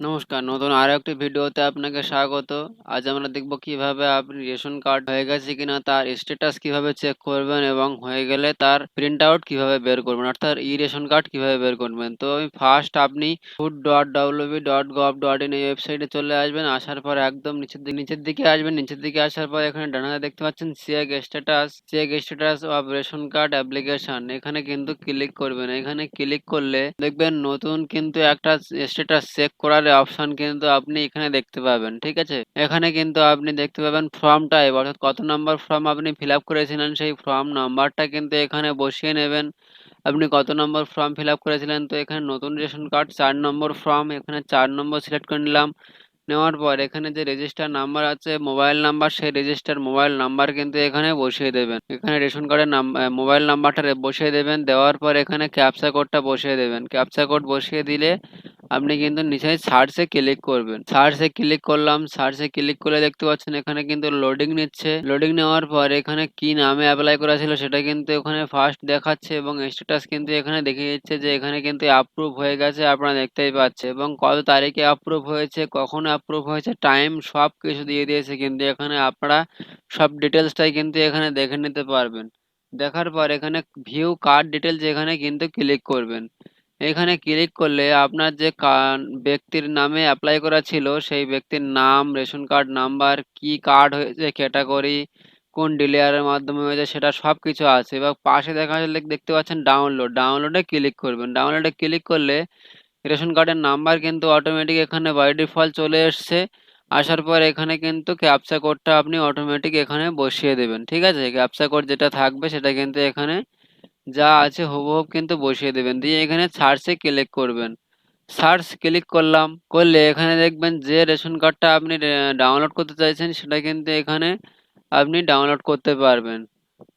নমস্কার। নতুন আরও একটি ভিডিওতে আপনাকে স্বাগত। আজ আমরা দেখব কীভাবে আপনি রেশন কার্ড হয়ে গেছে কিনা, তার স্ট্যাটাস কীভাবে চেক করবেন এবং হয়ে গেলে তার প্রিন্ট আউট কীভাবে বের করবেন, অর্থাৎ ই রেশন কার্ড কীভাবে বের করবেন। তো আমি ফার্স্ট আপনি food dot WB dot gov dot in এই ওয়েবসাইটে চলে আসবেন, আসার পর একদম নিচের দিকে নিচের দিকে আসবেন, নিচের দিকে আসার পর এখানে ডানাতে দেখতে পাচ্ছেন check status check status of ration card application এখানে কিন্তু ক্লিক করবেন। এখানে ক্লিক করলে দেখবেন নতুন কিন্তু একটা স্ট্যাটাস চেক করার অপশন কিন্তু আপনি এখানে দেখতে পাবেন, ঠিক আছে? এখানে কিন্তু আপনি দেখতে পাবেন ফর্ম টাইপ অর্থাৎ কত নম্বর ফর্ম আপনি ফিল আপ করেছিলেন, সেই ফর্ম নাম্বারটা কিন্তু এখানে বসিয়ে নেবেন। আপনি কত নম্বর ফর্ম ফিল আপ করেছিলেন, তো এখানে নতুন রেশন কার্ড চার নম্বর ফর্ম এখানে চার নম্বর সিলেক্ট করে নিলাম। নেওয়ার পর এখানে যে রেজিস্টার নাম্বার আছে মোবাইল নাম্বার সেই রেজিস্টার মোবাইল নাম্বার কিন্তু এখানে বসিয়ে দেবেন। এখানে রেশন কার্ডের মোবাইল নাম্বারটা বসিয়ে দেবেন। দেওয়ার পর এখানে ক্যাপচা কোডটা বসিয়ে দেবেন। ক্যাপচা কোড বসিয়ে দিলে আপনি কিন্তু নিচে সার্চে ক্লিক করবেন। সার্চে ক্লিক করলাম সার্চে ক্লিক করলে দেখতে পাচ্ছেন এখানে কিন্তু লোডিং নিচ্ছে। লোডিং নেওয়ার পর এখানে কি নামে অ্যাপ্লাই করা ছিল সেটা কিন্তু ওখানে ফার্স্ট দেখাচ্ছে এবং স্ট্যাটাস কিন্তু এখানে দেখে যাচ্ছে যে এখানে কিন্তু অ্যাপ্রুভ হয়ে গেছে, আপনারা দেখতেই পাচ্ছে এবং কত তারিখে অ্যাপ্রুভ হয়েছে, কখন অ্যাপ্রুভ হয়েছে টাইম সব কিছু দিয়ে দিয়েছে কিন্তু এখানে আপনারা সব ডিটেলসটাই কিন্তু এখানে দেখে নিতে পারবেন। দেখার পর এখানে ভিউ কার্ড ডিটেলস এখানে কিন্তু ক্লিক করবেন। এখানে ক্লিক করলে আপনার যে ব্যক্তির নামে অ্যাপ্লাই করা ছিল, সেই ব্যক্তির নাম, রেশন কার্ড নাম্বার কি কার্ড হয়েছে ক্যাটাগরি কোন ডিলিয়ারের মাধ্যমে হয়েছে, সেটা সব কিছু আছে। এবং পাশে দেখা যাচ্ছে দেখতে পাচ্ছেন ডাউনলোড ডাউনলোডে ক্লিক করবেন। ডাউনলোডে ক্লিক করলে রেশন কার্ডের নাম্বার কিন্তু অটোমেটিক এখানে বাই ডিফল্ট চলে এসছে। আসার পর এখানে কিন্তু ক্যাপচা কোডটা আপনি অটোমেটিক এখানে বসিয়ে দেবেন। ঠিক আছে? ক্যাপচা কোড যেটা থাকবে, সেটা কিন্তু এখানে যা আছে হুবহু কিন্তু বসিয়ে দেবেন। দিয়ে এখানে সার্চে ক্লিক করবেন। সার্চ ক্লিক করলাম, করলে এখানে দেখবেন যে রেশন কার্ডটা আপনি ডাউনলোড করতে চাইছেন সেটা কিন্তু এখানে আপনি ডাউনলোড করতে পারবেন।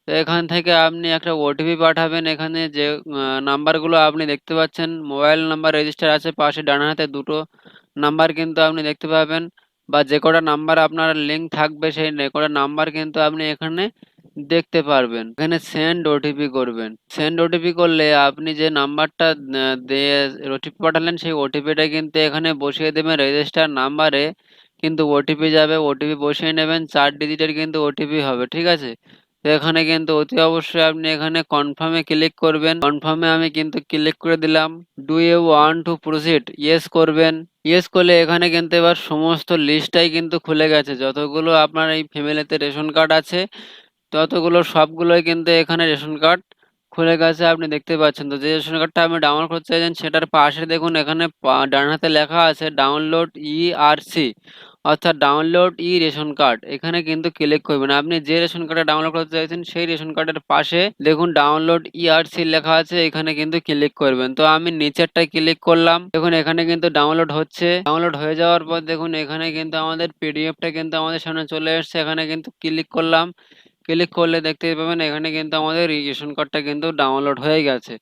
তো এখান থেকে আপনি একটা ওটিপি পাঠাবেন। এখানে যে নাম্বারগুলো আপনি দেখতে পাচ্ছেন, মোবাইল নাম্বার রেজিস্টার আছে পাশে ডান হাতে দুটো নাম্বার কিন্তু আপনি দেখতে পাবেন। বা যে কটা নাম্বার আপনার লিঙ্ক থাকবে সেই কটা নাম্বার কিন্তু আপনি এখানে দেখতে পারবেন। এখানে সেন্ড ওটিপি করবেন। সেন্ড ওটিপি করলে আপনি যে নাম্বারটা দিয়ে ওটিপি পাঠালেন সেই ওটিপিটা কিন্তু এখানে বসিয়ে দেবেন রেজিস্টার নাম্বারে কিন্তু ওটিপি যাবে ওটিপি বসিয়ে নেবেন, চার ডিজিটের কিন্তু ওটিপি হবে, ঠিক আছে? তো এখানে কিন্তু অতি অবশ্যই আপনি এখানে কনফার্মে ক্লিক করবেন। কনফার্মে আমি কিন্তু ক্লিক করে দিলাম। Do you want to proceed yes করবেন। ইয়েস করলে এখানে কিন্তু এবার সমস্ত লিস্টটাই কিন্তু খুলে গেছে। যতগুলো আপনার এই ফ্যামিলিতে রেশন কার্ড আছে ততগুলো সবগুলোই কিন্তু এখানে রেশন কার্ড খুলে গেছে, আপনি দেখতে পাচ্ছেন। তো যে রেশন কার্ডটা আপনি ডাউনলোড করতে চাইছেন, সেটার পাশে দেখুন, এখানে ডান হাতে লেখা আছে ডাউনলোড ইআরসি অর্থাৎ ডাউনলোড ই রেশন কার্ড। এখানে কিন্তু ক্লিক করবেন। আপনি যে রেশন কার্ডটা ডাউনলোড করতে চাইছেন, সেই রেশন কার্ডের পাশে দেখুন ডাউনলোড ইআরসি লেখা আছে, এখানে কিন্তু ক্লিক করবেন। তো আমি নিচেরটায় ক্লিক করলাম। দেখুন, এখানে কিন্তু ডাউনলোড হচ্ছে। ডাউনলোড হয়ে যাওয়ার পর দেখুন, এখানে কিন্তু আমাদের পিডিএফটা কিন্তু আমাদের সামনে চলে এসছে। এখানে কিন্তু ক্লিক করলাম। ক্লিক করলে দেখতে পাবেন এখানে কিন্তু আমাদের রেশন কার্ডটা কিন্তু ডাউনলোড হয়ে গেছে।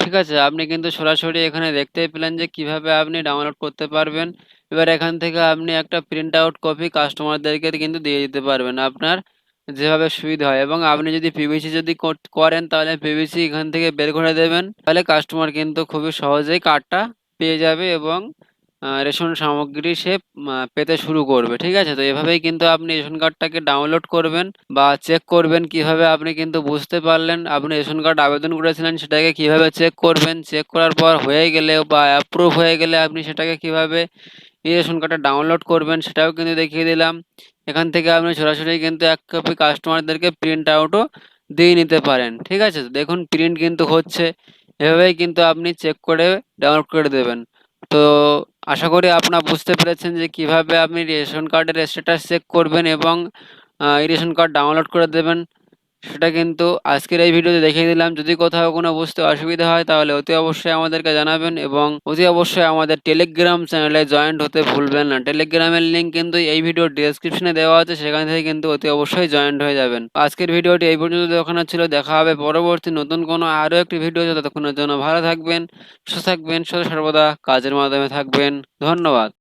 ঠিক আছে, আপনি কিন্তু সরাসরি এখানে দেখতেই পেলেন যে কীভাবে আপনি ডাউনলোড করতে পারবেন। এবার এখান থেকে আপনি একটা প্রিন্ট আউট কপি কাস্টমারদেরকে কিন্তু দিয়ে দিতে পারবেন আপনার যেভাবে সুবিধা হয়। এবং আপনি যদি পিভিসি যদি করেন তাহলে পিভিসি এখান থেকে বের করে দেবেন। তাহলে কাস্টমার কিন্তু খুবই সহজেই কার্ডটা পেয়ে যাবে এবং রেশন সামগ্রী সে পেতে শুরু করবে, ঠিক আছে? তো এভাবেই কিন্তু আপনি রেশন কার্ডটাকে ডাউনলোড করবেন বা চেক করবেন কীভাবে আপনি কিন্তু বুঝতে পারলেন, আপনি রেশন কার্ড আবেদন করেছিলেন, সেটাকে কীভাবে চেক করবেন? চেক করার পর হয়ে গেলে বা অ্যাপ্রুভ হয়ে গেলে আপনি সেটাকে কীভাবে এই রেশন কার্ডটা ডাউনলোড করবেন, সেটাও কিন্তু দেখিয়ে দিলাম। এখান থেকে আপনি সরাসরি কিন্তু এক কপি কাস্টমারদেরকে প্রিন্ট আউটও দিয়ে নিতে পারেন, ঠিক আছে? দেখুন প্রিন্ট কিন্তু হচ্ছে। এভাবেই কিন্তু আপনি চেক করে ডাউনলোড করে দেবেন। তো আশা করি আপনারা বুঝতে পেরেছেন যে কীভাবে আপনি রেশন কার্ডের স্ট্যাটাস চেক করবেন এবং রেশন কার্ড ডাউনলোড করে দেবেন। সেটা কিন্তু আজকের এই ভিডিওতে দেখিয়ে দিলাম। যদি কোথাও কোনো বুঝতে অসুবিধা হয়, তাহলে অতি অবশ্যই আমাদেরকে জানাবেন এবং অতি অবশ্যই আমাদের টেলিগ্রাম চ্যানেলে জয়েন্ট হতে ভুলবেন না। টেলিগ্রামের লিঙ্ক কিন্তু এই ভিডিওর ডিসক্রিপশনে দেওয়া আছে, সেখান থেকে কিন্তু অতি অবশ্যই জয়েন্ট হয়ে যাবেন। আজকের ভিডিওটি এই পর্যন্ত দেখানো ছিল। দেখা হবে পরবর্তী নতুন কোনো আরও একটি ভিডিও ততক্ষণের জন্য ভালো থাকবেন, সুস্থ থাকবেন, সর্বদা কাজের মাধ্যমে থাকবেন। ধন্যবাদ।